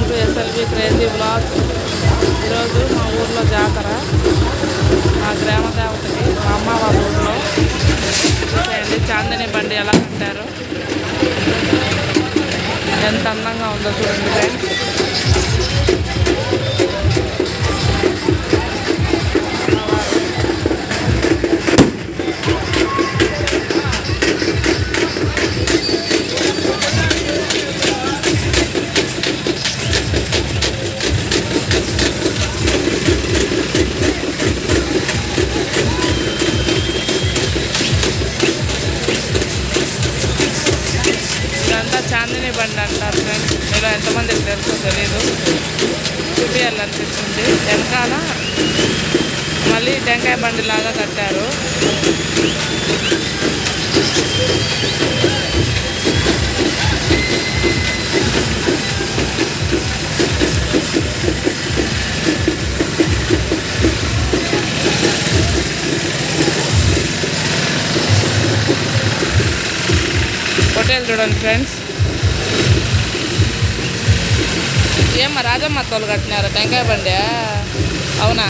Welcome to SLB crazy blog ఈరోజు మా ఊర్లో జాతర. మా గ్రామ దేవతకి మా అమ్మ వాళ్ళ ఊర్లో. చూసేయండి చాందిని బండి ఎలా కట్టారు. ఎంత అందంగా ఉందో చూడండి ఫ్రెండ్స్ చాందిని బండి అంటారు ఫ్రెండ్స్ మీలో ఎంతమందికి తెలుసో తెలీదు. చూపించాలనిపిస్తుంది వెనకాల మళ్ళీ టెంకాయ బండి లాగా కట్టారు. హోటల్ చూడండి ఫ్రెండ్స్. ఏమ్మా రాజమ్మ తోలు కట్టినారు టెంకాయ బండి? అవునా?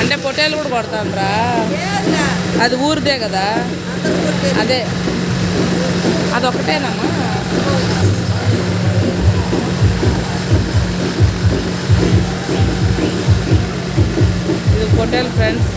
అంటే పొట్టేలు కూడా కొడతాండ్రా? అది ఊరిదే కదా? అదే. అదొకటేనమ్మా ఇది పొట్టేలు ఫ్రెండ్స్.